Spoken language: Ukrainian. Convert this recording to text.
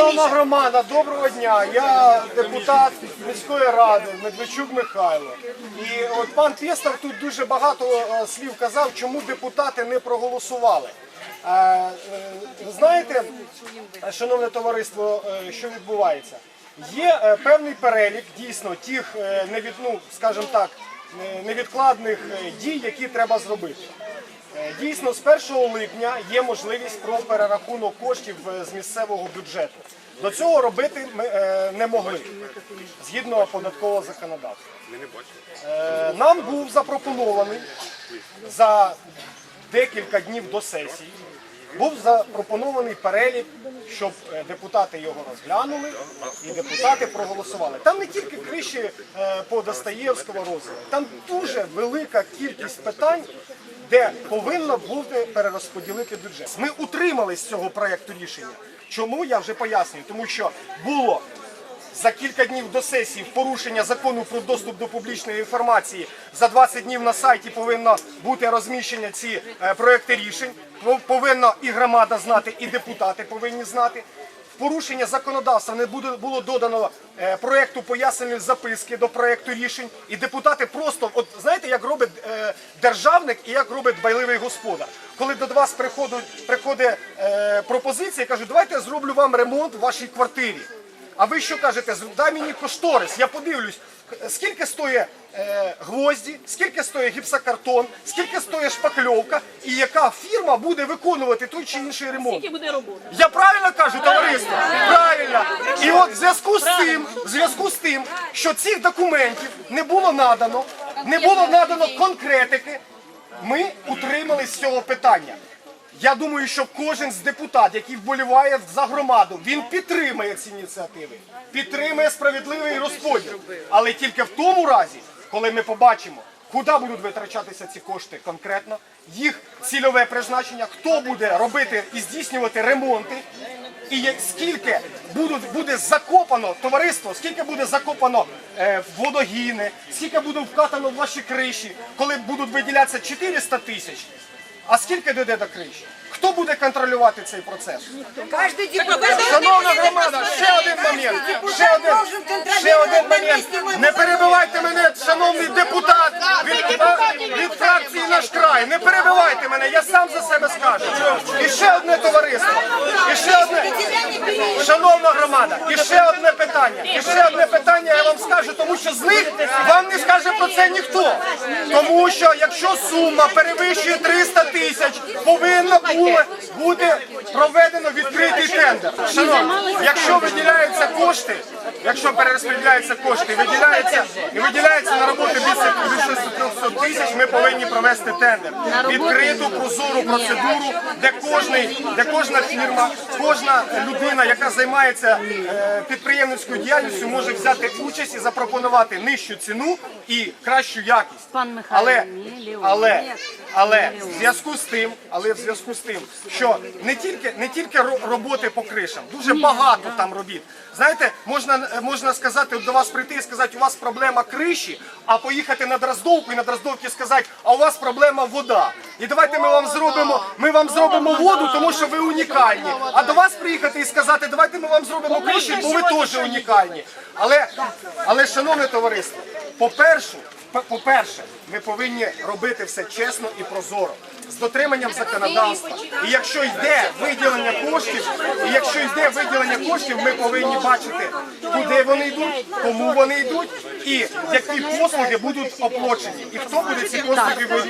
Шановна громада, доброго дня. Я депутат міської ради Медведчук Михайло. І от пан Пєстов тут дуже багато е, слів казав, чому депутати не проголосували. Е, е, Ви знаєте, шановне товариство, що відбувається? Є певний перелік дійсно тих ну, скажімо так, невідкладних дій, які треба зробити. Е, Дійсно, з 1 липня є можливість про перерахунок коштів е, з місцевого бюджету. До цього робити ми е, не могли згідно податкового законодавства. Нам був запропонований за декілька днів до сесії. Був запропонований перелік, щоб депутати його розглянули і депутати проголосували. Там не тільки криші по Достоєвського розділу, там дуже велика кількість питань, де повинно бути перерозподілити бюджет. Ми утримались з цього проєкту рішення. Чому я вже пояснюю? Тому що було за кілька днів до сесії порушення закону про доступ до публічної інформації за 20 днів на сайті повинно бути розміщення ці е, проекти рішень. Повинна і громада знати, і депутати повинні знати. Порушення законодавства не було додано е, проекту пояснювальної записки до проекту рішень, і депутати просто, от знаєте, як робить е, державник і як робить байливий господар. Коли до вас приходить, приходить е, пропозиція, кажуть, давайте я зроблю вам ремонт в вашій квартирі. А ви що кажете? Дай мені кошторис, я подивлюсь, скільки стоїть е, гвозді, скільки стоїть гіпсокартон, скільки стоїть шпакльовка, і яка фірма буде виконувати той чи інший ремонт. Скільки буде роботи? Я правильно кажу, товариство? Правильно. І от в зв'язку з цим, в зв'язку з тим, що цих документів не було надано, не було надано конкретики, ми утримались з цього питання. Я думаю, що кожен з депутатів, який вболіває за громаду, він підтримає ці ініціативи, підтримує справедливий розподіл. Але тільки в тому разі, коли ми побачимо, куди будуть витрачатися ці кошти конкретно, їх цільове призначення, хто буде робити і здійснювати ремонти, і скільки буде закопано товариство, скільки буде закопано е, водогіни, скільки буде вкатано в ваші криші, коли будуть виділятися 400 тисяч. А скільки дійде до крищі? Хто буде контролювати цей процес? Кожен депутат Шановна громада, ще один момент. Ще один, ще один момент. Не перебивайте мене, шановний депутат від, від фракції наш край. Не перебивайте мене, я сам за себе скажу. І ще одне товариство. Шановна громада, і ще одне питання. І ще одне питання я вам скажу, тому що з них вам не скаже про це ніхто. Тому що якщо сума перевищує 300 тисяч, повинно було бути проведено відкритий тендер. Шановні, якщо виділяються кошти, якщо перерозподіляються кошти, виділяється і виділяється на роботу більше більше 300 тисяч, ми повинні провести тендер. Відкриту прозору процедуру, де кожний, де кожна фірма, кожна людина, яка займається е, підприємницькою діяльністю, може взяти участь і запропонувати нижчу ціну і кращу якість. Але, але, але в зв'язку з тим, але в зв'язку з тим, що не тільки не тільки ро- роботи по кришам, дуже багато там робіт. Знаєте, можна можна сказати, до вас прийти і сказати, у вас проблема криші, а поїхати на Дроздовку і на Дроздовці сказати, а у вас проблема вода. І давайте ми вам зробимо, ми вам зробимо воду, тому що ви унікальні. А до вас приїхати і сказати, давайте ми вам зробимо криші, бо ви теж унікальні. Але, але шановне товариство, по-перше, П- По-перше, ми повинні робити все чесно і прозоро, з дотриманням законодавства. І якщо йде виділення коштів, і якщо йде виділення коштів, ми повинні бачити, куди вони йдуть, кому вони йдуть, і які послуги будуть оплачені, і хто буде ці послуги ви-